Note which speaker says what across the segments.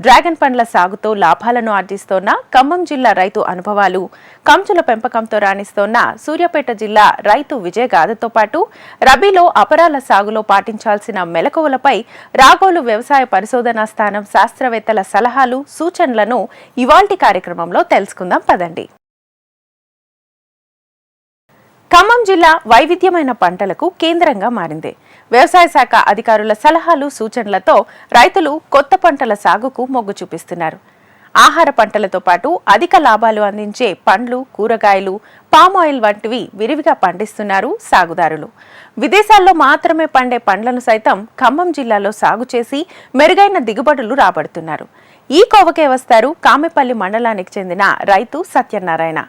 Speaker 1: Dragon పండ్ల సాగుతో లాభాలను ఆర్జిస్తోన్న ఖమ్మం జిల్లా రైతు అనుభవాలు కంచుల పెంపకంతో రాణిస్తోన్న సూర్యాపేట జిల్లా రైతు విజయగాథతో పాటు రబీలో అపరాల సాగులో పాటించాల్సిన మెలకువలపై రాగోలు వ్యవసాయ పరిశోధనా స్థానం శాస్త్రవేత్తల సలహాలు సూచనలను ఇవాల్టి కార్యక్రమంలో తెలుసుకుందాం. పదండి. ఖమ్మం జిల్లా వైవిధ్యమైన పంటలకు కేంద్రంగా మారింది. వ్యవసాయ శాఖ అధికారుల సలహాలు సూచనలతో రైతులు కొత్త పంటల సాగుకు మొగ్గు చూపిస్తున్నారు. ఆహార పంటలతో పాటు అధిక లాభాలు అందించే పండ్లు కూరగాయలు పామాయిల్ వంటివి విరివిగా పండిస్తున్నారు సాగుదారులు. విదేశాల్లో మాత్రమే పండే పండ్లను సైతం ఖమ్మం జిల్లాలో సాగు చేసి మెరుగైన దిగుబడులు రాబడుతున్నారు. ఈ కోవకే వస్తారు కామెపల్లి మండలానికి చెందిన రైతు సత్యనారాయణ.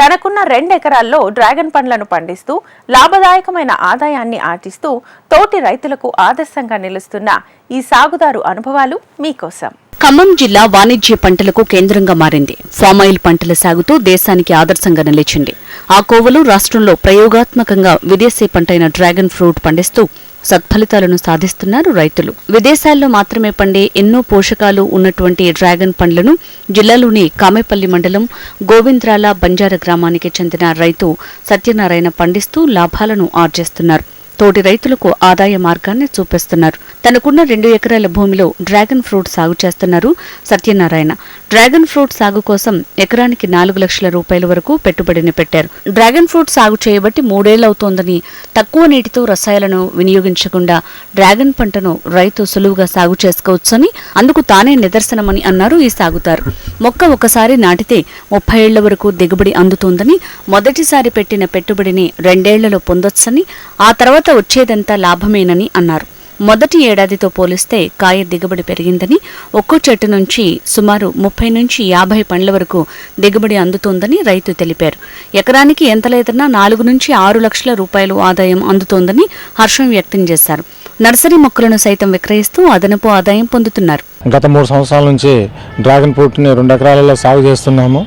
Speaker 1: తనకున్న రెండెకరాల్లో డ్రాగన్ పండ్లను పండిస్తూ లాభదాయకమైన ఆదాయాన్ని ఆర్జిస్తూ తోటి రైతులకు ఆదర్శంగా నిలుస్తున్న ఈ సాగుదారు అనుభవాలు మీకోసం.
Speaker 2: ఖమ్మం జిల్లా వాణిజ్య పంటలకు కేంద్రంగా మారింది. ఫామాయిల్ పంటల సాగుతూ దేశానికి ఆదర్శంగా నిలిచింది. ఆ కోవలో రాష్ట్రంలో ప్రయోగాత్మకంగా విదేశీ పంటైన డ్రాగన్ ఫ్రూట్ పండిస్తూ సత్ఫలితాలను సాధిస్తున్నారు రైతులు. విదేశాల్లో మాత్రమే పండే ఎన్నో పోషకాలు ఉన్నటువంటి డ్రాగన్ పండ్లను జిల్లాలోని కామెపల్లి మండలం గోవింద్రాల బంజార గ్రామానికి చెందిన రైతు సత్యనారాయణ పండిస్తూ లాభాలను ఆర్జిస్తున్నారు. తోటి రైతులకు ఆదాయ మార్గాన్ని చూపిస్తున్నారు. తనకున్న రెండు ఎకరాల భూమిలో డ్రాగన్ ఫ్రూట్ సాగు చేస్తున్నారు సత్యనారాయణ. డ్రాగన్ ఫ్రూట్ సాగు కోసం ఎకరానికి నాలుగు లక్షల రూపాయల వరకు పెట్టుబడిని పెట్టారు. డ్రాగన్ ఫ్రూట్ సాగు చేయబట్టి మూడేళ్ళవుతోందని తక్కువ నీటితో రసాయలను వినియోగించకుండా డ్రాగన్ పంటను రైతు సులువుగా సాగు చేసుకోవచ్చని అందుకు తానే నిదర్శనమని అన్నారు ఈ సాగుతారు. మొక్క ఒకసారి నాటితే ముప్పై ఏళ్ళ వరకు దిగుబడి అందుతోందని మొదటిసారి పెట్టిన పెట్టుబడిని రెండేళ్ళలో పొందొచ్చని ఆ తర్వాత వచ్చేదంతా లాభమేనని అన్నారు. మొదటి ఏడాదితో పోలిస్తే కాయ దిగుబడి పెరిగిందని ఒక్కో చెట్టు నుంచి సుమారు ముప్పై నుంచి యాభై పండ్ల వరకు దిగుబడి అందుతోందని రైతు తెలిపారు. ఎకరానికి ఎంత లేదన్నా నాలుగు నుంచి ఆరు లక్షల రూపాయలు ఆదాయం అందుతోందని హర్షం వ్యక్తం చేశారు. నర్సరీ మొక్కలను సైతం విక్రయిస్తూ అదనపు ఆదాయం పొందుతున్నారు.
Speaker 3: గత మూడు సంవత్సరాల నుంచి డ్రాగన్ ఫ్రూట్ని రెండు ఎకరాలలో సాగు చేస్తున్నాము.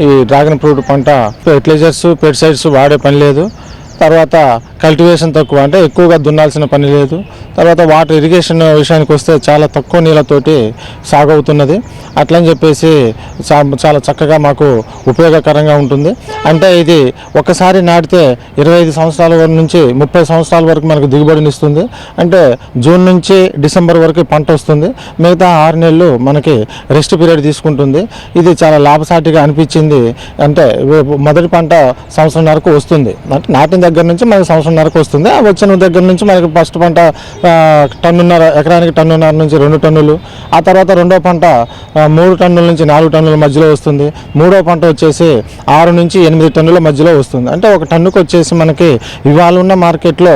Speaker 3: ఈ డ్రాగన్ ఫ్రూట్ పంట ఫెర్టిలైజర్స్ పెస్టిసైడ్స్ వాడే పని లేదు. తర్వాత కల్టివేషన్ తక్కువ. అంటే ఎక్కువగా దున్నాల్సిన పని లేదు. తర్వాత వాటర్ ఇరిగేషన్ విషయానికి వస్తే చాలా తక్కువ నీళ్ళతోటి సాగు అవుతున్నది అట్లని చెప్పేసి చాలా చక్కగా మాకు ఉపయోగకరంగా ఉంటుంది. అంటే ఇది ఒకసారి నాటితే ఇరవై ఐదు సంవత్సరాల వరకు నుంచి ముప్పై సంవత్సరాల వరకు మనకు దిగుబడినిస్తుంది అంటే జూన్ నుంచి డిసెంబర్ వరకు పంట వస్తుంది. మిగతా ఆరు నెలలు మనకి రెస్ట్ పీరియడ్ తీసుకుంటుంది. ఇది చాలా లాభసాటిగా అనిపించింది. అంటే మొదటి పంట సంవత్సరం వరకు వస్తుంది. అంటే నాటిన దగ్గర నుంచి మనకి సంవత్సరంన్నరకు వస్తుంది. ఆ వచ్చిన దగ్గర నుంచి మనకి ఫస్ట్ పంట టన్నున్నర ఎకరానికి టన్నున్నర నుంచి రెండు టన్నులు ఆ తర్వాత రెండో పంట మూడు టన్నుల నుంచి నాలుగు టన్నుల మధ్యలో వస్తుంది. మూడో పంట వచ్చేసి ఆరు నుంచి ఎనిమిది టన్నుల మధ్యలో వస్తుంది. అంటే ఒక టన్నుకు వచ్చేసి మనకి ఇవాళ ఉన్న మార్కెట్లో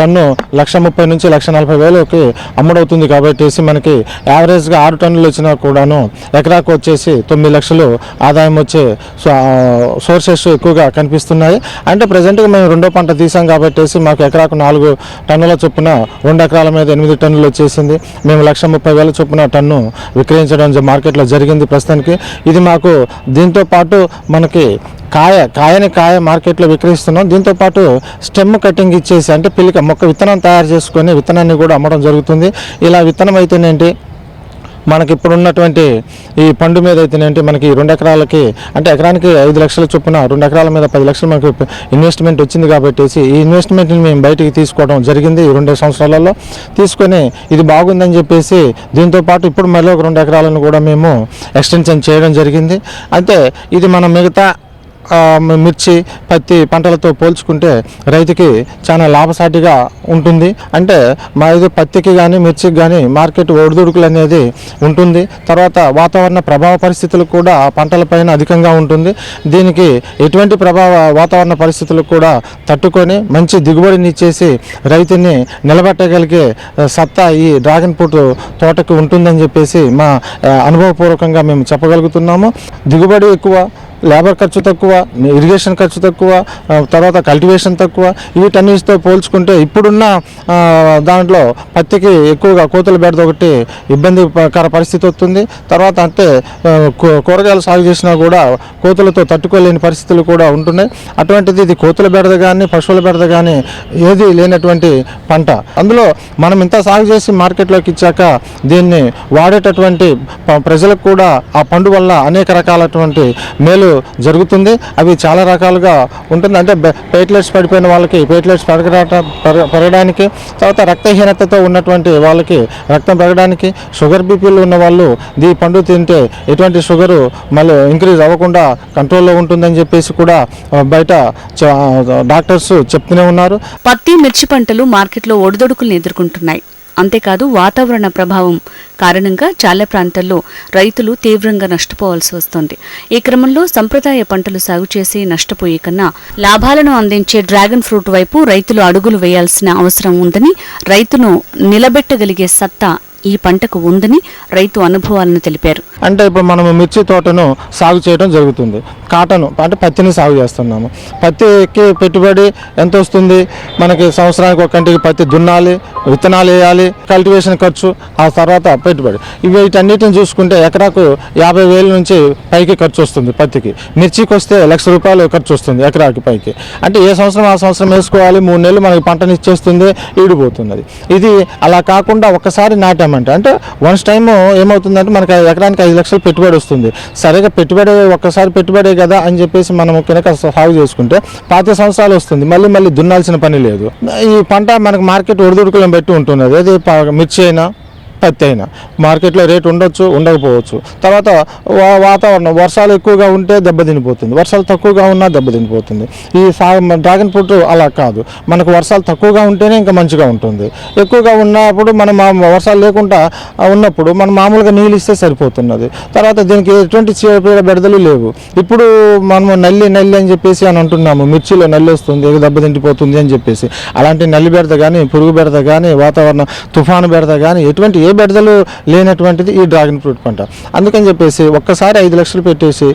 Speaker 3: టన్ను లక్ష ముప్పై నుంచి లక్ష నలభై వేలకి అమ్ముడవుతుంది కాబట్టి మనకి యావరేజ్గా ఆరు టన్నులు వచ్చినా కూడాను ఎకరాకు వచ్చేసి తొమ్మిది లక్షలు ఆదాయం వచ్చే సోర్సెస్ ఎక్కువగా కనిపిస్తున్నాయి. అంటే ప్రజెంట్గా మేము రెండో పంట తీసాం కాబట్టి మాకు ఎకరాకు నాలుగు టన్నుల చొప్పున రెండు ఎకరాల మీద ఎనిమిది టన్నులు వచ్చేసింది. మేము లక్ష ముప్పై వేల చొప్పున టన్ను విక్రయించడం మార్కెట్లో జరిగింది ప్రస్తుతానికి. ఇది మాకు దీంతో పాటు మనకి కాయ కాయని కాయ మార్కెట్లో విక్రయిస్తున్నాం. దీంతో పాటు స్టెమ్ కటింగ్ ఇచ్చేసి అంటే పిల్లిక మొక్క విత్తనం తయారు చేసుకొని విత్తనాన్ని కూడా అమ్మడం జరుగుతుంది. ఇలా విత్తనం అయితేనేంటి? మనకి ఇప్పుడు ఉన్నటువంటి ఈ పండు మీద అయితేనేంటి మనకి రెండు ఎకరాలకి అంటే ఎకరానికి ఐదు లక్షల చొప్పున రెండు ఎకరాల మీద పది లక్షలు మనకి ఇన్వెస్ట్మెంట్ వచ్చింది కాబట్టి ఈ ఇన్వెస్ట్మెంట్ని మేము బయటికి తీసుకోవడం జరిగింది ఈ రెండు సంవత్సరాలలో. తీసుకొని ఇది బాగుందని చెప్పేసి దీంతో పాటు ఇప్పుడు మళ్ళీ ఒక రెండు ఎకరాలను కూడా మేము ఎక్స్టెన్షన్ చేయడం జరిగింది. అంటే ఇది మన మిగతా మిర్చి పత్తి పంటలతో పోల్చుకుంటే రైతుకి చాలా లాభసాటిగా ఉంటుంది. అంటే మా ఇది పత్తికి కానీ మిర్చికి కానీ మార్కెట్ ఒడిదుడుకులు అనేది ఉంటుంది. తర్వాత వాతావరణ ప్రభావ పరిస్థితులు కూడా పంటలపైన అధికంగా ఉంటుంది. దీనికి ఎటువంటి ప్రభావ వాతావరణ పరిస్థితులు కూడా తట్టుకొని మంచి దిగుబడిని ఇచ్చేసి రైతుని నిలబెట్టగలిగే సత్తా ఈ డ్రాగన్ ఫ్రూట్ తోటకు ఉంటుందని చెప్పేసి మా అనుభవపూర్వకంగా మేము చెప్పగలుగుతున్నాము. దిగుబడి ఎక్కువ లేబర్ ఖర్చు తక్కువ ఇరిగేషన్ ఖర్చు తక్కువ తర్వాత కల్టివేషన్ తక్కువ వీటన్నిటితో పోల్చుకుంటే ఇప్పుడున్న దాంట్లో పత్తికి ఎక్కువగా కోతుల బెడద ఒకటి ఇబ్బందికర పరిస్థితి వస్తుంది. తర్వాత అంటే కూరగాయలు సాగు చేసినా కూడా కోతులతో తట్టుకోలేని పరిస్థితులు కూడా ఉంటున్నాయి. అటువంటిది ఇది కోతుల బెడద కానీ పశువుల బెడద కానీ ఏది లేనటువంటి పంట. అందులో మనం ఇంత సాగు చేసి మార్కెట్లోకి ఇచ్చాక దీన్ని వాడేటటువంటి ప్రజలకు కూడా ఆ పండు వల్ల అనేక రకాలటువంటి మేలు జరుగుతుంది. అవి చాలా రకాలుగా ఉంటుంది. అంటే ప్లేట్లెట్స్ పడిపోయిన వాళ్ళకి ప్లేట్లెట్స్ పెరగట పెరగడానికి తర్వాత రక్తహీనతతో ఉన్నటువంటి వాళ్ళకి రక్తం పెరగడానికి షుగర్ బీపీలు ఉన్న వాళ్ళు ఈ పండు తింటే ఎటువంటి షుగరు మళ్ళీ ఇంక్రీజ్ అవ్వకుండా కంట్రోల్లో ఉంటుందని చెప్పేసి కూడా బయట డాక్టర్స్ చెప్తూనే ఉన్నారు.
Speaker 2: పత్తి మిర్చి పంటలు మార్కెట్లో ఒడిదొడుకులను ఎదుర్కొంటున్నాయి. అంతేకాదు వాతావరణ ప్రభావం కారణంగా చాలా ప్రాంతాల్లో రైతులు తీవ్రంగా నష్టపోవాల్సి వస్తోంది. ఈ క్రమంలో సంప్రదాయ పంటలు సాగు చేసి నష్టపోయే కన్నా లాభాలను అందించే డ్రాగన్ ఫ్రూట్ వైపు రైతులు అడుగులు వేయాల్సిన అవసరం ఉందని రైతును నిలబెట్టగలిగే సత్తా ఈ పంటకు ఉందని రైతు అనుభవాలను తెలిపారు.
Speaker 3: అంటే ఇప్పుడు మనం మిర్చి తోటను సాగు చేయడం జరుగుతుంది. కాటన్ అంటే పత్తిని సాగు చేస్తున్నాము. పత్తికి పెట్టుబడి ఎంత వస్తుంది మనకి సంవత్సరానికి ఒక కంటికి పత్తి దున్నాలి విత్తనాలు వేయాలి కల్టివేషన్ ఖర్చు ఆ తర్వాత పెట్టుబడి. ఇవి వీటన్నిటిని చూసుకుంటే ఎకరాకు యాభై వేల నుంచి పైకి ఖర్చు వస్తుంది పత్తికి. మిర్చికి వస్తే లక్ష రూపాయలు ఖర్చు వస్తుంది ఎకరాకి పైకి. అంటే ఏ సంవత్సరం ఆ సంవత్సరం వేసుకోవాలి మూడు నెలలు మనకి పంటని ఇచ్చేస్తుంది ఈడిపోతుంది ఇది అలా కాకుండా ఒక్కసారి ఇన్వెస్ట్మెంట్ అంటే వన్స్ టైము ఏమవుతుందంటే మనకి ఎకరానికి ఐదు లక్షలు పెట్టుబడి వస్తుంది. సరిగా పెట్టుబడి ఒక్కసారి పెట్టుబడే కదా అని చెప్పేసి మనం కనుక సాగు చేసుకుంటే పాతి సంవత్సరాలు వస్తుంది. మళ్ళీ మళ్ళీ దున్నాల్సిన పని లేదు. ఈ పంట మనకు మార్కెట్ ఒడిదుడుకులను బట్టి ఉంటున్నది. అది మిర్చి అయినా పత్తి అయినా. మార్కెట్లో రేటు ఉండొచ్చు ఉండకపోవచ్చు. తర్వాత వా- వాతావరణం వర్షాలు ఎక్కువగా ఉంటే దెబ్బతినిపోతుంది వర్షాలు తక్కువగా ఉన్నా దెబ్బతినిపోతుంది ఈ సా డ్రాగన్ ఫ్రూట్ అలా కాదు. మనకు వర్షాలు తక్కువగా ఉంటేనే ఇంకా మంచిగా ఉంటుంది. ఎక్కువగా ఉన్నప్పుడు మనం వర్షాలు లేకుండా ఉన్నప్పుడు మనం మామూలుగా నీళ్ళు ఇస్తే సరిపోతున్నది. తర్వాత దీనికి ఎటువంటి చీడపీడ బెడదలు లేవు. ఇప్పుడు మనము నల్లి నల్లి అని చెప్పేసి అని అంటున్నాము. మిర్చిలో నల్లి వస్తుంది దెబ్బతింటిపోతుంది అని చెప్పేసి. అలాంటి నల్లి బెడద కానీ పురుగు బెడద కానీ వాతావరణం తుఫాను బెడద కానీ ఎటువంటి ఏ బెడదలు లేనటువంటిది ఈ డ్రాగన్ ఫ్రూట్ పంట. అందుకని చెప్పేసి ఒక్కసారి ఐదు లక్షలు పెట్టేసి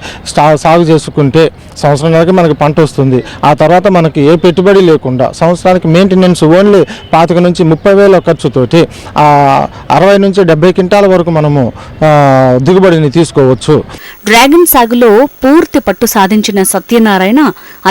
Speaker 3: సాగు చేసుకుంటే సంవత్సరానికి మనకి పంట వస్తుంది. ఆ తర్వాత మనకి ఏ పెట్టుబడి లేకుండా సంవత్సరానికి మెయింటెనెన్స్ ఓన్లీ పాతిక నుంచి ముప్పై వేల ఖర్చుతోటి అరవై నుంచి డెబ్బై క్వింటాల వరకు మనము దిగుబడిని తీసుకోవచ్చు.
Speaker 2: డ్రాగన్ సాగులో పూర్తి పట్టు సాధించిన సత్యనారాయణ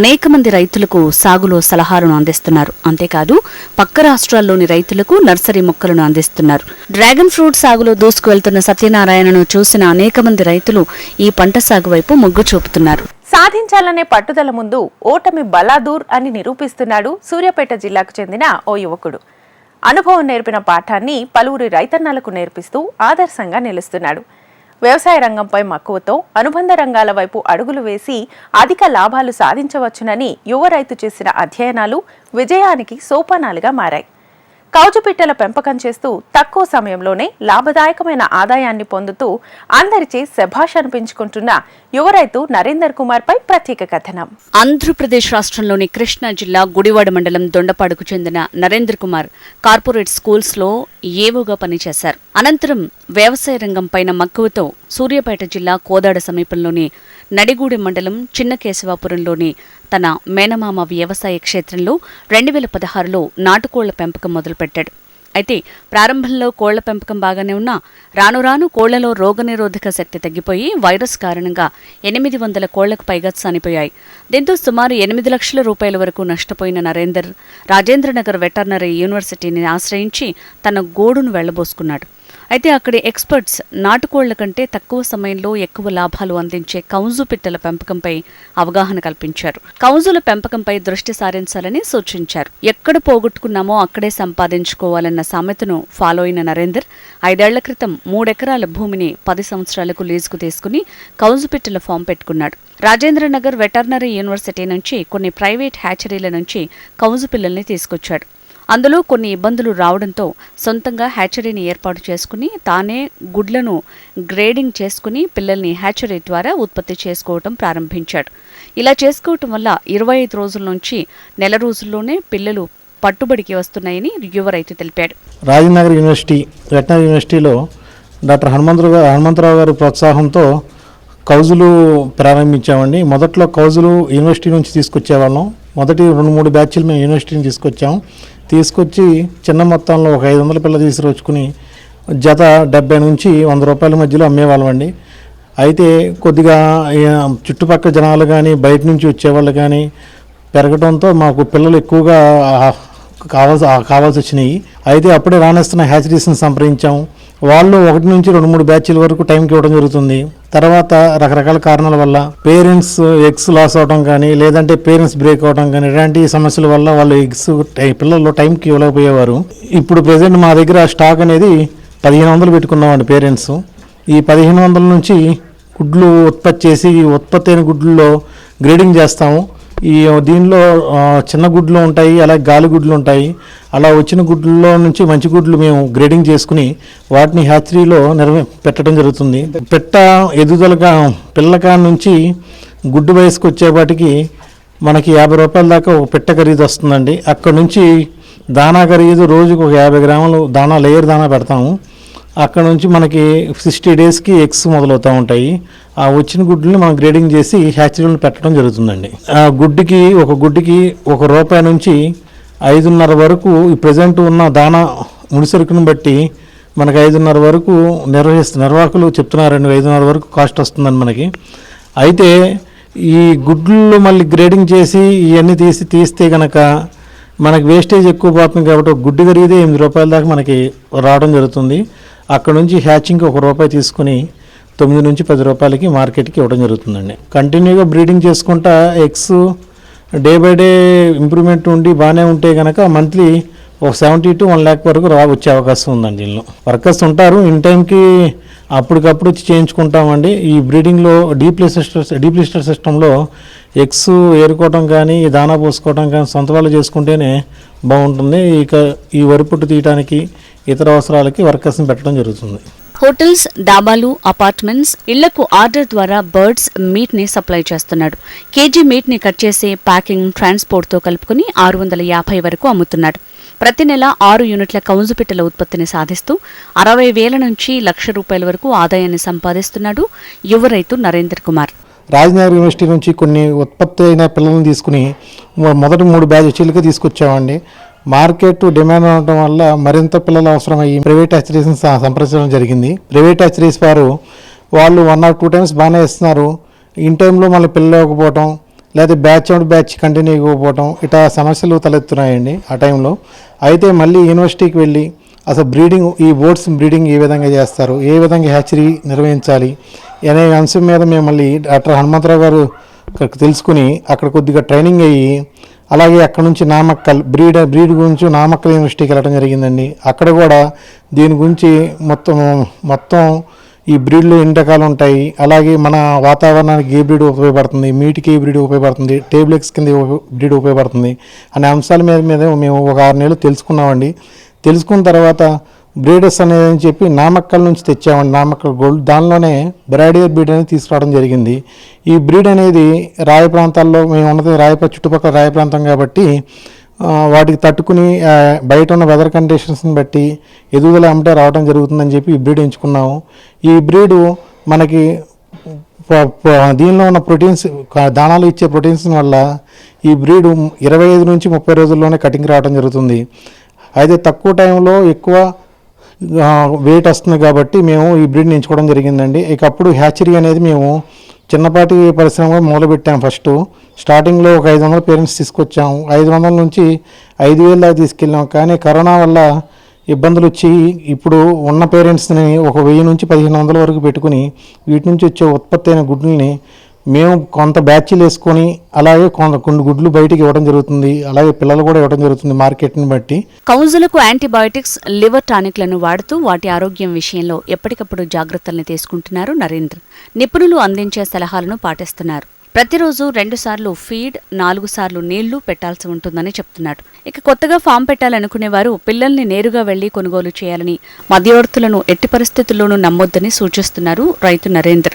Speaker 2: అనేక మంది రైతులకు సాగులో సలహాలను అందిస్తున్నారు. అంతేకాదు పక్క రాష్ట్రాల్లోని రైతులకు నర్సరీ మొక్కలను అందిస్తున్నారు. డ్రాగన్ ఫ్రూట్ సాగులో దూసుకువెళ్తున్న సత్యనారాయణను చూసిన అనేక మంది రైతులు ఈ పంట సాగు వైపు మొగ్గు చూపుతున్నారు.
Speaker 1: సాధించాలనే పట్టుదల ముందు ఓటమి బలాదూర్ అని నిరూపిస్తున్నాడు సూర్యాపేట జిల్లాకు చెందిన ఓ యువకుడు. అనుభవం నేర్పిన పాఠాన్ని పలువురి రైతన్నలకు నేర్పిస్తూ ఆదర్శంగా నిలుస్తున్నాడు. వ్యవసాయ రంగంపై మక్కువతో అనుబంధ రంగాల వైపు అడుగులు వేసి అధిక లాభాలు సాధించవచ్చునని యువ రైతు చేసిన అధ్యయనాలు విజయానికి సోపానాలుగా మారాయి. కౌజుపిట్టెల పెంపకం చేస్తూ తక్కువ సమయంలోనే లాభదాయకమైన ఆదాయాన్ని పొందుతూ అందరిచే శభాష్ అనిపించుకుంటున్న యువ రైతు నరేందర్ కుమార్ పై ప్రత్యేక కథనం.
Speaker 2: ఆంధ్రప్రదేశ్ రాష్ట్రంలోని కృష్ణా జిల్లా గుడివాడ మండలం దొండపాడుకు చెందిన నరేంద్ర కుమార్ కార్పొరేట్ స్కూల్స్లో ఏవోగా పనిచేశారు. అనంతరం వ్యవసాయ రంగం పైన మక్కువతో సూర్యాపేట జిల్లా కోదాడ సమీపంలోని నడిగూడెం మండలం చిన్న కేశవాపురంలోని తన మేనమామ వ్యవసాయ క్షేత్రంలో రెండు వేల పదహారులో నాటుకోళ్ళ పెంపకం మొదలుపెట్టాడు. అయితే ప్రారంభంలో కోళ్ళ పెంపకం బాగానే ఉన్నా రాను రాను కోళ్ళలో రోగనిరోధక శక్తి తగ్గిపోయి వైరస్ కారణంగా ఎనిమిది వందల కోళ్ళకు పైగా చనిపోయాయి. దీంతో సుమారు ఎనిమిది లక్షల రూపాయల వరకు నష్టపోయిన నరేందర్ రాజేంద్రనగర్ వెటర్నరీ యూనివర్సిటీని ఆశ్రయించి తన గోడును వెళ్ళబోసుకున్నాడు. అయితే అక్కడి ఎక్స్పర్ట్స్ నాటుకోళ్ళ కంటే తక్కువ సమయంలో ఎక్కువ లాభాలు అందించే కౌజు పిట్టల పెంపకంపై అవగాహన కల్పించారు. కౌజుల పెంపకంపై దృష్టి సారించాలని సూచించారు. ఎక్కడ పోగొట్టుకున్నామో అక్కడే సంపాదించుకోవాలన్న సామెతను ఫాలో అయిన నరేందర్ ఐదేళ్ళ క్రితం మూడెకరాల భూమిని పది సంవత్సరాలకు లీజుకు తీసుకుని కౌజు పిట్టల ఫామ్ పెట్టుకున్నాడు. రాజేంద్రనగర్ వెటర్నరీ యూనివర్సిటీ నుంచి కొన్ని ప్రైవేట్ హ్యాచరీల నుంచి కౌజు పిల్లల్ని తీసుకొచ్చాడు. అందులో కొన్ని ఇబ్బందులు రావడంతో సొంతంగా హ్యాచరీని ఏర్పాటు చేసుకుని తానే గుడ్లను గ్రేడింగ్ చేసుకుని పిల్లల్ని హ్యాచరీ ద్వారా ఉత్పత్తి చేసుకోవటం ప్రారంభించాడు. ఇలా చేసుకోవటం వల్ల ఇరవై ఐదు రోజుల నుంచి నెల రోజుల్లోనే పిల్లలు పట్టుబడికి వస్తున్నాయని యువ అయితే తెలిపాడు.
Speaker 4: రాజనగర్ యూనివర్సిటీ వెటనరీ యూనివర్సిటీలో డాక్టర్ హనుమంతరావు గారు హనుమంతరావు గారి ప్రోత్సాహంతో కౌజులు ప్రారంభించామండి. మొదట్లో కౌజులు యూనివర్సిటీ నుంచి తీసుకొచ్చేవాళ్ళం. మొదటి రెండు మూడు బ్యాచ్లు మేము యూనివర్సిటీని తీసుకొచ్చాం. తీసుకొచ్చి చిన్న మొత్తంలో ఒక ఐదు వందల పిల్ల తీసుకొచ్చుకుని జత డెబ్బై నుంచి వంద రూపాయల మధ్యలో అమ్మేవాళ్ళం అండి అయితే కొద్దిగా చుట్టుపక్కల జనాలు కానీ బయట నుంచి వచ్చేవాళ్ళు కానీ పెరగడంతో మాకు పిల్లలు ఎక్కువగా కావాల్సి కావాల్సి వచ్చినాయి. అయితే అప్పుడే రాణిస్తున్న హ్యాచరీస్ని సంప్రదించాం. వాళ్ళు ఒకటి నుంచి రెండు మూడు బ్యాచ్ల వరకు టైంకి ఇవ్వడం జరుగుతుంది. తర్వాత రకరకాల కారణాల వల్ల పేరెంట్స్ ఎగ్స్ లాస్ అవడం కానీ లేదంటే పేరెంట్స్ బ్రేక్ అవడం కానీ ఇలాంటి సమస్యల వల్ల వాళ్ళు ఎగ్స్ పిల్లలు టైంకి ఇవ్వలేకపోయేవారు. ఇప్పుడు ప్రజెంట్ మా దగ్గర స్టాక్ అనేది పదిహేను వందలు పెట్టుకున్నామండి పేరెంట్స్. ఈ పదిహేను వందల నుంచి గుడ్లు ఉత్పత్తి చేసి ఉత్పత్తి అయిన గుడ్లలో గ్రేడింగ్ చేస్తాము. ఈ దీనిలో చిన్న గుడ్లు ఉంటాయి అలాగే గాలి గుడ్లు ఉంటాయి. అలా వచ్చిన గుడ్లలో నుంచి మంచి గుడ్లు మేము గ్రేడింగ్ చేసుకుని వాటిని హ్యాచరీలో నిర్వ పెట్టడం జరుగుతుంది. పెట్ట ఎదుగుదలగా పిల్లకా నుంచి గుడ్డు వయసుకు వచ్చేపాటికి మనకి యాభై రూపాయల దాకా ఒక పెట్ట ఖరీదు వస్తుందండి. అక్కడ నుంచి దానా ఖరీదు రోజుకు ఒక యాభై గ్రాములు దానా లేయర్ దానా పెడతాము. అక్కడ నుంచి మనకి సిక్స్టీ డేస్కి ఎగ్స్ మొదలవుతూ ఉంటాయి. ఆ వచ్చిన గుడ్లని మనం గ్రేడింగ్ చేసి హ్యాచరీలను పెట్టడం జరుగుతుందండి. ఆ గుడ్డుకి ఒక గుడ్డుకి ఒక రూపాయి నుంచి ఐదున్నర వరకు ఈ ప్రజెంట్ ఉన్న దానా ముడిసరుకును బట్టి మనకి ఐదున్నర వరకు నిర్వహిస్తు నిర్వాహకులు చెప్తున్నారండి ఐదున్నర వరకు కాస్ట్ వస్తుందని మనకి. అయితే ఈ గుడ్లు మళ్ళీ గ్రేడింగ్ చేసి ఇవన్నీ తీసి తీస్తే కనుక మనకి వేస్టేజ్ ఎక్కువ పోతుంది కాబట్టి ఒక గుడ్డు కరిగితే ఎనిమిది రూపాయల దాకా మనకి రావడం జరుగుతుంది. అక్కడ నుంచి హ్యాచింగ్కి ఒక రూపాయి తీసుకుని తొమ్మిది నుంచి పది రూపాయలకి మార్కెట్కి ఇవ్వడం జరుగుతుందండి. కంటిన్యూగా బ్రీడింగ్ చేసుకుంటా eggs day by day improvement ఉండి బాగానే ఉంటే కనుక మంత్లీ ఒక సెవెంటీ టు వన్ ల్యాక్ వరకు రా వచ్చే అవకాశం ఉందండి దీనిలో వర్కర్స్ ఉంటారు ఇన్ టైంకి అప్పటికప్పుడు వచ్చి చేయించుకుంటామండి. ఈ బ్రీడింగ్లో డీప్ లిస్టర్ సిస్టంలో ఎగ్స్ ఏరుకోవటం కానీ దానా పోసుకోవటం కానీ సొంత వాళ్ళు చేసుకుంటేనే బాగుంటుంది. ఇక ఈ వరిపుట్టు తీయటానికి ఇతర అవసరాలకి వర్కర్స్ని పెట్టడం జరుగుతుంది.
Speaker 2: హోటల్స్ డాబాలు అపార్ట్మెంట్స్ ఇళ్ళకు ఆర్డర్ ద్వారా బర్డ్స్ మీట్ని సప్లై చేస్తున్నాడు. కేజీ మీట్ని కట్ చేసి ప్యాకింగ్ ట్రాన్స్పోర్ట్తో కలుపుకుని ఆరు వందల యాభై వరకు అమ్ముతున్నాడు. ప్రతి నెల ఆరు యూనిట్ల కౌజు పిట్టల ఉత్పత్తిని సాధిస్తూ అరవై వేల నుంచి లక్ష రూపాయల వరకు ఆదాయాన్ని సంపాదిస్తున్నాడు యువ రైతు నరేంద్ర కుమార్.
Speaker 4: రాజనగర్ యూనివర్సిటీ నుంచి కొన్ని ఉత్పత్తి అయిన పిల్లల్ని తీసుకుని మొదటి మూడు బ్యాచ్లకి తీసుకొచ్చామండి. మార్కెట్ డిమాండ్ ఉండటం వల్ల మరింత పిల్లలు అవసరమయ్యి ప్రైవేట్ హెచ్చరీస్ని సంప్రదించడం జరిగింది. ప్రైవేట్ హెచ్చరీస్ వారు వాళ్ళు వన్ ఆర్ టూ టైమ్స్ బాగానే ఇస్తున్నారు ఇన్ టైంలో మళ్ళీ పిల్లలు ఇవ్వకపోవటం లేదా బ్యాచ్ అవుట్ బ్యాచ్ కంటిన్యూ ఇవ్వకపోవటం ఇట్లా సమస్యలు తలెత్తున్నాయండి ఆ టైంలో అయితే మళ్ళీ యూనివర్సిటీకి వెళ్ళి అసలు బ్రీడింగ్ ఈ బోర్డ్స్ బ్రీడింగ్ ఏ విధంగా చేస్తారు ఏ విధంగా హ్యాచరీ నిర్వహించాలి అనే అంశం మీద మేము మళ్ళీ డాక్టర్ హనుమంతరావు గారు తెలుసుకుని అక్కడ కొద్దిగా ట్రైనింగ్ అయ్యి అలాగే అక్కడ నుంచి నామక్కల్ బ్రీడ్ బ్రీడ్ గురించి నామక్కల్ యూనివర్సిటీకి వెళ్ళడం జరిగిందండి. అక్కడ కూడా దీని గురించి మొత్తం మొత్తం ఈ బ్రీడ్లు ఎన్ని రకాలు ఉంటాయి అలాగే మన వాతావరణానికి ఏ బ్రీడ్ ఉపయోగపడుతుంది మీటికి ఏ బ్రీడ్ ఉపయోగపడుతుంది టేబ్లెక్స్ కింద బ్రీడ్ ఉపయోగపడుతుంది అనే అంశాల మీద మీద మేము ఒక ఆరు నెలలు తెలుసుకున్నామండి. తెలుసుకున్న తర్వాత బ్రీడర్స్ అనేది అని చెప్పి నామక్కల్ నుంచి తెచ్చామండి. నామక్కల్ గోల్డ్. దానిలోనే బ్రాడియర్ బ్రీడ్ అనేది తీసుకురావడం జరిగింది. ఈ బ్రీడ్ అనేది రాయ ప్రాంతాల్లో మేము ఉన్నది రాయ చుట్టుపక్కల రాయ ప్రాంతం కాబట్టి వాటికి తట్టుకుని బయట ఉన్న వెదర్ కండిషన్స్ని బట్టి ఎదుగుదల అమ్మటే రావడం జరుగుతుందని చెప్పి ఈ బ్రీడ్ ఎంచుకున్నాము. ఈ బ్రీడు మనకి దీనిలో ఉన్న ప్రోటీన్స్ దాణాలు దానాలు ఇచ్చే ప్రోటీన్స్ వల్ల ఈ బ్రీడ్ ఇరవై ఐదు నుంచి ముప్పై రోజుల్లోనే కటింగ్ రావడం జరుగుతుంది. అయితే తక్కువ టైంలో ఎక్కువ వెయిట్ వస్తుంది కాబట్టి మేము ఈ బ్రీడ్ని ఎంచుకోవడం జరిగిందండి. ఇక అప్పుడు హ్యాచరీ అనేది మేము చిన్నపాటి పరిశ్రమ మొదలుపెట్టాము ఫస్ట్ స్టార్టింగ్లో ఒక ఐదు వందల పేరెంట్స్ తీసుకొచ్చాము. ఐదు వందల నుంచి ఐదు వేల దాకా తీసుకెళ్ళాం. కానీ కరోనా వల్ల ఇబ్బందులు వచ్చి ఇప్పుడు ఉన్న పేరెంట్స్ని ఒక వెయ్యి నుంచి పదిహేను వందల వరకు పెట్టుకుని వీటి నుంచి వచ్చే ఉత్పత్తి అయిన గుడ్లని మేము కొంత బ్యాచ్లు వేసుకొని అలాగే కొంత కొన్ని గుడ్లు బయటికి ఇవ్వడం జరుగుతుంది అలాగే పిల్లలు కూడా ఇవ్వడం జరుగుతుంది మార్కెట్ని బట్టి.
Speaker 2: కౌజులకు యాంటీబయాటిక్స్ లివర్ టానిక్లను వాడుతూ వాటి ఆరోగ్యం విషయంలో ఎప్పటికప్పుడు జాగ్రత్తల్ని తీసుకుంటున్నారు నరేంద్ర. నిపుణులు అందించే సలహాలను పాటిస్తున్నారు. ప్రతిరోజు రెండు సార్లు ఫీడ్ నాలుగు సార్లు నీళ్ళు పెట్టాల్సి ఉంటుందని చెప్తున్నాడు ఇక కొత్తగా ఫామ్ పెట్టాలనుకునేవారు పిల్లల్ని నేరుగా వెళ్ళి కొనుగోలు చేయాలని మధ్యవర్తులను ఎట్టి పరిస్థితుల్లోనూ నమ్మొద్దని సూచిస్తున్నారు రైతు నరేంద్ర.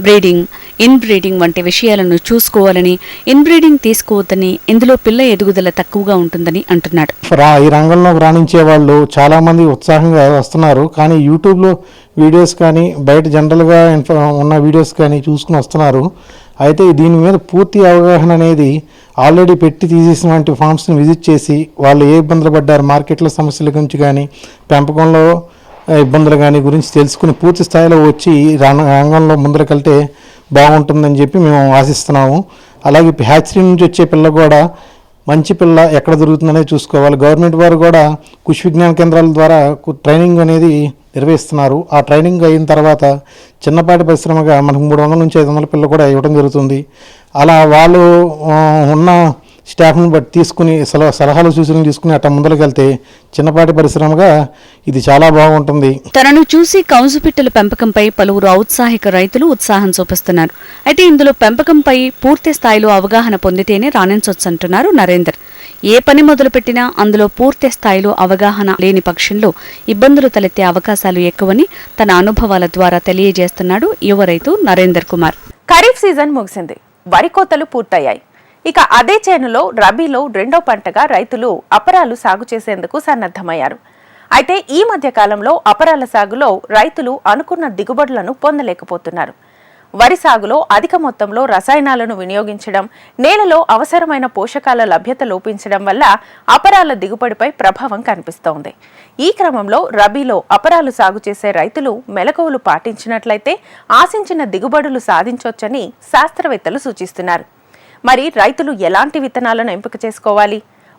Speaker 2: బ్రీడింగ్ ఇన్ బ్రీడింగ్ వంటి విషయాలను చూసుకోవాలని ఇన్ బ్రీడింగ్ తీసుకోవద్దని ఇందులో పిల్ల ఎదుగుదల తక్కువగా ఉంటుందని అంటున్నాడు.
Speaker 4: ఈ రంగంలో రాణించే వాళ్ళు చాలామంది ఉత్సాహంగా వస్తున్నారు కానీ యూట్యూబ్లో వీడియోస్ కానీ బయట జనరల్గా ఉన్న వీడియోస్ కానీ చూసుకుని వస్తున్నారు. అయితే దీని మీద పూర్తి అవగాహన అనేది ఆల్రెడీ పెట్టి తీసేసినటువంటి ఫార్మ్స్ని విజిట్ చేసి వాళ్ళు ఏ ఇబ్బందులు పడ్డారు మార్కెట్లో సమస్యల గురించి కానీ పెంపకంలో ఇబ్బందులు కానీ గురించి తెలుసుకుని పూర్తి స్థాయిలో వచ్చి రంగంలో ముందరకెళ్తే బాగుంటుందని చెప్పి మేము ఆశిస్తున్నాము. అలాగే హ్యాచరీ నుంచి వచ్చే పిల్ల కూడా మంచి పిల్ల ఎక్కడ దొరుకుతుందనేది చూసుకోవాలి. గవర్నమెంట్ వారు కూడా కృషి విజ్ఞాన కేంద్రాల ద్వారా ట్రైనింగ్ అనేది నిర్వహిస్తున్నారు. ఆ ట్రైనింగ్ అయిన తర్వాత చిన్నపాటి పరిశ్రమగా మనకు మూడు వందల నుంచి ఐదు వందల పిల్లలు కూడా ఇవ్వడం జరుగుతుంది. అలా వాళ్ళు ఉన్న స్టాఫ్ని బట్టి తీసుకుని సలహా సలహాలు సూచనలు తీసుకుని అట్లా ముందరకెళ్తే చిన్నపాటి పరిశ్రమగా ఇది చాలా బాగుంటుంది.
Speaker 2: తనను చూసి కౌజుపిట్టల పెంపకంపై పలువురు ఔత్సాహిక రైతులు ఉత్సాహం చూపిస్తున్నారు. అయితే ఇందులో పెంపకంపై పూర్తి స్థాయిలో అవగాహన పొందితేనే రాణించొచ్చంటున్నారు నరేందర్. ఏ పని మొదలుపెట్టినా అందులో పూర్తి స్థాయిలో అవగాహన లేని పక్షంలో ఇబ్బందులు తలెత్తే అవకాశాలు ఎక్కువని తన అనుభవాల ద్వారా తెలియజేస్తున్నాడు యువ రైతు నరేందర్ కుమార్.
Speaker 1: ఖరీఫ్ సీజన్ ముగిసింది. వరి కోతలు పూర్తయ్యాయి. ఇక అదే చేనులో రబీలో రెండో పంటగా రైతులు అపరాలు సాగు చేసేందుకు సన్నద్ధమయ్యారు. అయితే ఈ మధ్య కాలంలో అపరాల సాగులో రైతులు అనుకున్న దిగుబడులను పొందలేకపోతున్నారు. వరి సాగులో అధిక మొత్తంలో రసాయనాలను వినియోగించడం నేలలో అవసరమైన పోషకాల లభ్యత లోపించడం వల్ల అపరాల దిగుబడిపై ప్రభావం కనిపిస్తోంది. ఈ క్రమంలో రబీలో అపరాలు సాగు చేసే రైతులు మెలకువలు పాటించినట్లయితే ఆశించిన దిగుబడులు సాధించవచ్చని శాస్త్రవేత్తలు సూచిస్తున్నారు. మరి రైతులు ఎలాంటి విత్తనాలను ఎంపిక చేసుకోవాలి?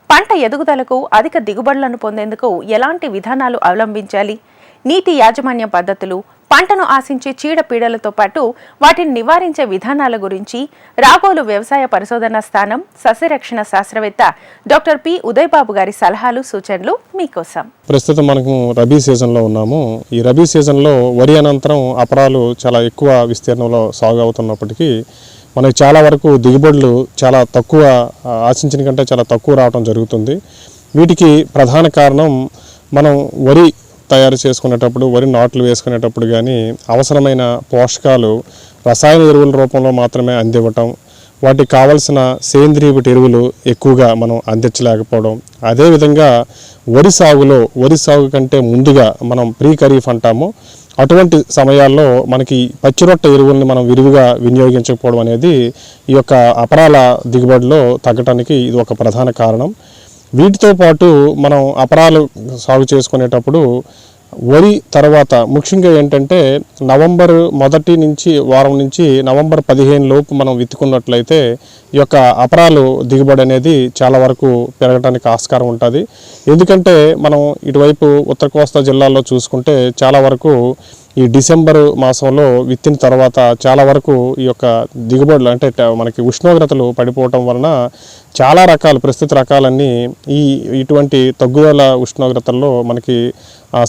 Speaker 1: పంట ఎదుగుదలకు అధిక దిగుబడులను పొందేందుకు ఎలాంటి విధానాలు అవలంబించాలి? నీటి యాజమాన్య పద్ధతులు పంటను ఆశించే చీడపీడలతో పాటు వాటిని నివారించే విధానాల గురించి రాగోలు వ్యవసాయ పరిశోధనా స్థానం సస్యరక్షణ శాస్త్రవేత్త డాక్టర్ పి. ఉదయబాబు గారి సలహాలు సూచనలు మీకోసం.
Speaker 5: ప్రస్తుతం మనకు రబీ సీజన్లో ఉన్నాము. ఈ రబీ సీజన్లో వరి అనంతరం అపరాలు చాలా ఎక్కువ విస్తీర్ణంలో సాగు అవుతున్నప్పటికీ మనకు చాలా వరకు దిగుబడులు చాలా తక్కువ ఆశించిన కంటే చాలా తక్కువ రావడం జరుగుతుంది. వీటికి ప్రధాన కారణం మనం వరి తయారు చేసుకునేటప్పుడు వరి నాట్లు వేసుకునేటప్పుడు కానీ అవసరమైన పోషకాలు రసాయన ఎరువుల రూపంలో మాత్రమే అందివ్వటం వాటికి కావలసిన సేంద్రియ ఎరువులు ఎక్కువగా మనం అందించలేకపోవడం. అదేవిధంగా వరి సాగులో వరి సాగు కంటే ముందుగా మనం ప్రీ ఖరీఫ్ అంటాము. అటువంటి సమయాల్లో మనకి పచ్చిరొట్ట ఎరువుల్ని మనం విరివిగా వినియోగించకపోవడం అనేది ఈ యొక్క అపరాల దిగుబడిలో తగ్గటానికి ఇది ఒక ప్రధాన కారణం. వీటితో పాటు మనం అపరాలు సాగు చేసుకునేటప్పుడు వరి తర్వాత ముఖ్యంగా ఏంటంటే నవంబర్ మొదటి నుంచి వారం నుంచి నవంబర్ పదిహేను లోపు మనం విత్తుకున్నట్లయితే ఈ యొక్క అపరాలు దిగుబడి అనేది చాలా వరకు పెరగడానికి ఆస్కారం ఉంటుంది. ఎందుకంటే మనం ఇటువైపు ఉత్తర కోస్తా జిల్లాలో చూసుకుంటే చాలా వరకు ఈ డిసెంబరు మాసంలో విత్తిన తర్వాత చాలా వరకు ఈ యొక్క దిగుబడులు అంటే మనకి ఉష్ణోగ్రతలు పడిపోవటం వలన చాలా రకాలు ప్రస్తుత రకాలన్నీ ఈ ఇటువంటి తగ్గుదల ఉష్ణోగ్రతల్లో మనకి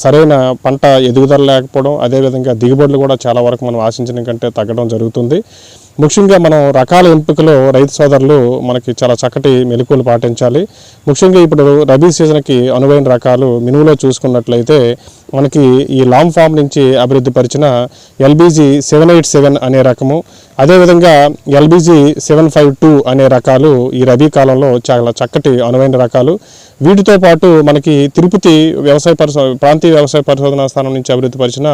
Speaker 5: సరైన పంట ఎదుగుదల లేకపోవడం అదేవిధంగా దిగుబడులు కూడా చాలా వరకు మనం ఆశించిన కంటే తగ్గడం జరుగుతుంది. ముఖ్యంగా మనం రకాల ఎంపికలో రైతు సోదరులు మనకి చాలా చక్కటి మెలకువలు పాటించాలి. ముఖ్యంగా ఇప్పుడు రబీ సీజన్కి అనువైన రకాలు మినువులో చూసుకున్నట్లయితే మనకి ఈ లాంగ్ ఫామ్ నుంచి అభివృద్ధి పరిచిన ఎల్బీజీ సెవెన్ ఎయిట్ సెవెన్ అనే రకము అదేవిధంగా ఎల్బీజీ సెవెన్ ఫైవ్ టూ అనే రకాలు ఈ రబీ కాలంలో చాలా చక్కటి అనువైన రకాలు. వీటితో పాటు మనకి తిరుపతి వ్యవసాయ పరిశో ప్రాంతీయ వ్యవసాయ పరిశోధనా స్థానం నుంచి అభివృద్ధి పరిచిన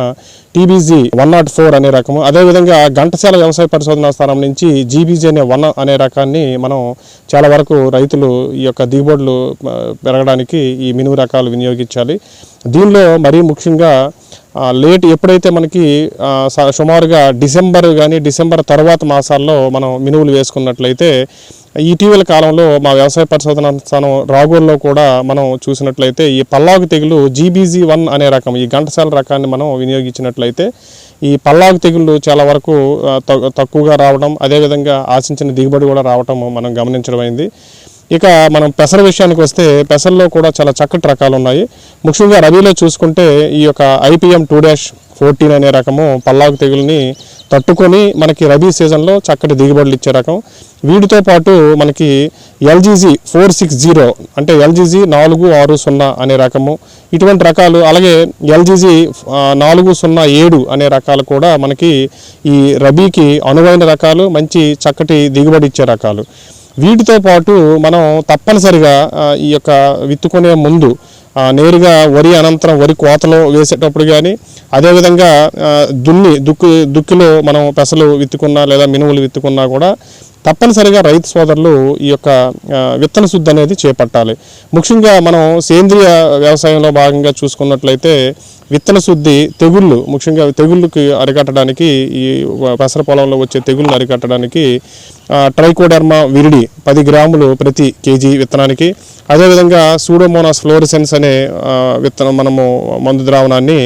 Speaker 5: టీబీజీ వన్ నాట్ ఫోర్ అనే రకము. అదేవిధంగా ఘంటసాల వ్యవసాయ పరిశోధనా స్థానం నుంచి జీబీజీ అనే వన్ అనే రకాన్ని మనం చాలా వరకు రైతులు ఈ యొక్క దిగుబడులు పెరగడానికి ఈ మినుము రకాలు వినియోగించాలి. దీనిలో మరీ ముఖ్యంగా లేట్ ఎప్పుడైతే మనకి స- సుమారుగా డిసెంబర్ కానీ డిసెంబర్ తర్వాత మాసాల్లో మనం మినువులు వేసుకున్నట్లయితే ఇటీవల కాలంలో మా వ్యవసాయ పరిశోధన స్థానం రాగోల్లో కూడా మనం చూసినట్లయితే ఈ పల్లాగు తెగులు జీబీజీ వన్ అనే రకం ఈ ఘంటసాల రకాన్ని మనం వినియోగించినట్లయితే ఈ పల్లాగు తెగుళ్ళు చాలా వరకు తక్కువగా రావడం అదేవిధంగా ఆశించిన దిగుబడి కూడా రావటం మనం గమనించడం అయింది ఇక మనం పెసర విషయానికి వస్తే పెసర్లో కూడా చాలా చక్కటి రకాలు ఉన్నాయి ముఖ్యంగా రబీలో చూసుకుంటే ఈ యొక్క ఐపీఎం టూ డాష్ ఫోర్టీన్ అనే రకము పల్లాకు తెగుల్ని తట్టుకొని మనకి రబీ సీజన్లో చక్కటి దిగుబడులు ఇచ్చే రకం. వీటితో పాటు మనకి ఎల్జీజీ ఫోర్ సిక్స్ జీరో అంటే ఎల్జీజీ నాలుగు ఆరు సున్నా అనే రకము. ఇటువంటి రకాలు అలాగే ఎల్జీజీ నాలుగు సున్నా ఏడు అనే రకాలు కూడా మనకి ఈ రబీకి అనువైన రకాలు మంచి చక్కటి దిగుబడి ఇచ్చే రకాలు. వీటితో పాటు మనం తప్పనిసరిగా ఈ యొక్క విత్తుకునే ముందు నేరుగా వరి అనంతరం వరి కోతలో వేసేటప్పుడు కానీ అదేవిధంగా దున్ని దుక్కు దుక్కిలో మనం పెసలు విత్తుకున్నా లేదా మినుములు విత్తుకున్నా కూడా తప్పనిసరిగా రైతు సోదరులు ఈ యొక్క విత్తన శుద్ధి అనేది చేపట్టాలి. ముఖ్యంగా మనం సేంద్రియ వ్యవసాయంలో భాగంగా చూసుకున్నట్లయితే విత్తన శుద్ధి తెగుళ్ళు ముఖ్యంగా తెగుళ్ళకి అరికట్టడానికి ఈ పెసర పొలంలో వచ్చే తెగుళ్ళను అరికట్టడానికి ట్రైకోడర్మా విరిడి పది గ్రాములు ప్రతి కేజీ విత్తనానికి. అదేవిధంగా సూడోమోనాస్ ఫ్లోరిసెన్స్ అనే విత్తనం మనము మందు ద్రావణాన్ని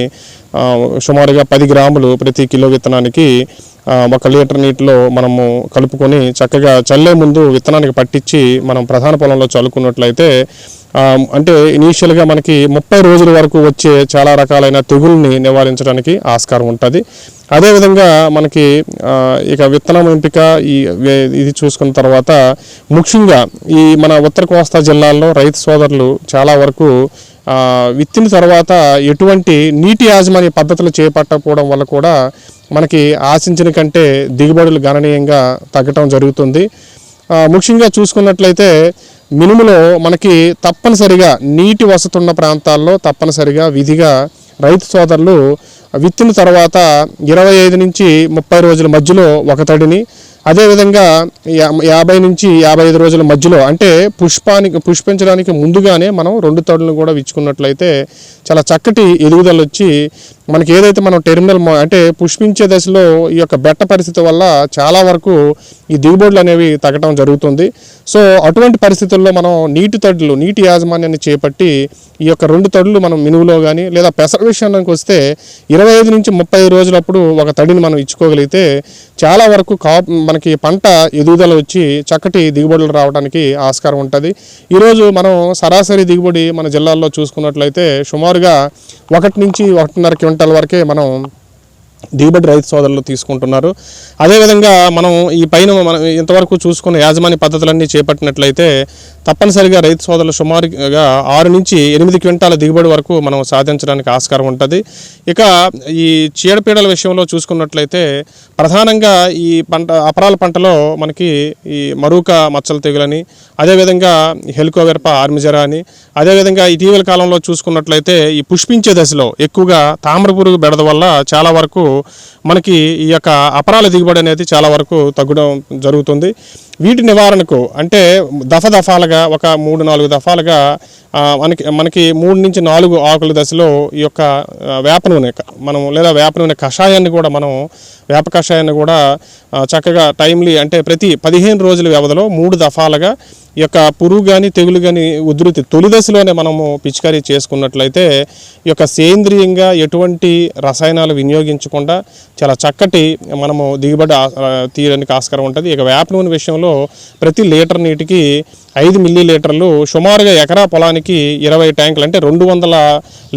Speaker 5: సుమారుగా పది గ్రాములు ప్రతి కిలో విత్తనానికి ఒక లీటర్ నీటిలో మనము కలుపుకొని చక్కగా చల్లే ముందు విత్తనానికి పట్టించి మనం ప్రధాన పొలంలో చల్లుకున్నట్లయితే అంటే ఇనీషియల్గా మనకి ముప్పై రోజుల వరకు వచ్చే చాలా రకాలైన తెగుల్ని నివారించడానికి ఆస్కారం ఉంటుంది. అదేవిధంగా మనకి ఇక విత్తనం ఎంపిక ఈ ఇది చూసుకున్న తర్వాత ముఖ్యంగా ఈ మన ఉత్తర కోస్తా జిల్లాల్లో రైతు సోదరులు చాలా వరకు విత్తిన తర్వాత ఎటువంటి నీటి యాజమాన్య పద్ధతులు చేపట్టకపోవడం వల్ల కూడా మనకి ఆశించిన కంటే దిగుబడులు గణనీయంగా తగ్గటం జరుగుతుంది. ముఖ్యంగా చూసుకున్నట్లయితే మినుములో మనకి తప్పనిసరిగా నీటి వసతున్న ప్రాంతాల్లో తప్పనిసరిగా విధిగా రైతు సోదరులు విత్తిన తర్వాత ఇరవై ఐదు నుంచి ముప్పై రోజుల మధ్యలో ఒక తడిని అదేవిధంగా యాభై నుంచి యాభై ఐదు రోజుల మధ్యలో అంటే పుష్పానికి పుష్పించడానికి ముందుగానే మనం రెండు తడులను కూడా విచ్చుకున్నట్లయితే చాలా చక్కటి ఎదుగుదల వచ్చి మనకి ఏదైతే మనం టెర్మినల్ అంటే పుష్పించే దశలో ఈ యొక్క బెట్ట పరిస్థితి వల్ల చాలా వరకు ఈ దిగుబడులు అనేవి తగ్గడం జరుగుతుంది. సో అటువంటి పరిస్థితుల్లో మనం నీటి తడులు నీటి యాజమాన్యాన్ని చేపట్టి ఈ యొక్క రెండు తడులు మనం మినువులో కానీ లేదా పెసర విషయానికి వస్తే ఇరవై ఐదు నుంచి ముప్పై రోజులప్పుడు ఒక తడిని మనం ఇచ్చుకోగలిగితే చాలా వరకు కా మనకి పంట ఎదుగుదల వచ్చి చక్కటి దిగుబడులు రావడానికి ఆస్కారం ఉంటుంది. ఈరోజు మనం సరాసరి దిగుబడి మన జిల్లాల్లో చూసుకున్నట్లయితే సుమారుగా ఒకటి నుంచి ఒకటిన్నర క్వింటల్ వరకే మనం దిగుబడి రైతు సోదరులు తీసుకుంటున్నారు. అదేవిధంగా మనం ఈ పైన మనం ఇంతవరకు చూసుకున్న యాజమాన్య పద్ధతులన్నీ చేపట్టినట్లయితే తప్పనిసరిగా రైతు సోదరులు సుమారుగా ఆరు నుంచి ఎనిమిది క్వింటాల దిగుబడి వరకు మనం సాధించడానికి ఆస్కారం ఉంటుంది. ఇక ఈ చీడపీడల విషయంలో చూసుకున్నట్లయితే ప్రధానంగా ఈ పంట అపరాల పంటలో మనకి ఈ మరూక మచ్చల తెగులని అదేవిధంగా హెలికోవెర్ప ఆర్మిజరా అని అదేవిధంగా ఇటీవల కాలంలో చూసుకున్నట్లయితే ఈ పుష్పించే దశలో ఎక్కువగా తామర పురుగు బెడద వల్ల చాలా వరకు మనకి ఈ యొక్క అపరాల దిగుబడి అనేది చాలా వరకు తగ్గడం జరుగుతుంది. వీటి నివారణకు అంటే దఫ దఫాలుగా ఒక మూడు నాలుగు దఫాలుగా మనకి మనకి మూడు నుంచి నాలుగు ఆకుల దశలో ఈ యొక్క వేప నూనె మనం లేదా వేప నూనె కషాయాన్ని కూడా మనం వేప కషాయాన్ని కూడా చక్కగా టైమ్లీ అంటే ప్రతి పదిహేను రోజుల వ్యవధిలో మూడు దఫాలుగా ఈ యొక్క పురుగు కానీ తెగులు కానీ ఉధృతి తొలి దశలోనే మనము పిచికారీ చేసుకున్నట్లయితే ఈ యొక్క సేంద్రియంగా ఎటువంటి రసాయనాలు వినియోగించకుండా చాలా చక్కటి మనము దిగుబడి తీయడానికి ఆస్కారం ఉంటుంది. ఇక వేప నూనె విషయంలో ప్రతి లీటర్ నీటికి ఐదు మిల్లీ లీటర్లు సుమారుగా ఎకరా పొలానికి ఇరవై ట్యాంకులు అంటే రెండు వందల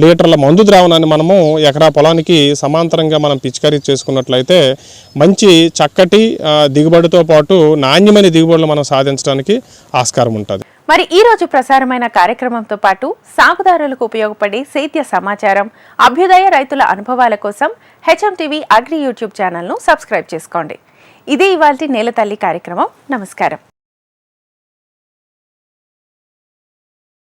Speaker 5: లీటర్ల మందు ద్రావణాన్ని మనము ఎకరా పొలానికి సమాంతరంగా మనం పిచికారీ చేసుకున్నట్లయితే మంచి చక్కటి దిగుబడితో పాటు నాణ్యమైన దిగుబడులు మనం సాధించడానికి ఆస్కారం ఉంటుంది.
Speaker 1: మరి ఈ రోజు ప్రసారమైన కార్యక్రమంతో పాటు సాగుదారులకు ఉపయోగపడే సేద్య సమాచారం అభ్యుదయ రైతుల అనుభవాల కోసం హెచ్ఎం టీవీ అగ్రి యూట్యూబ్ ఛానల్ను సబ్స్క్రైబ్ చేసుకోండి. ఇది నేల నేలతల్లి కార్యక్రమం. నమస్కారం.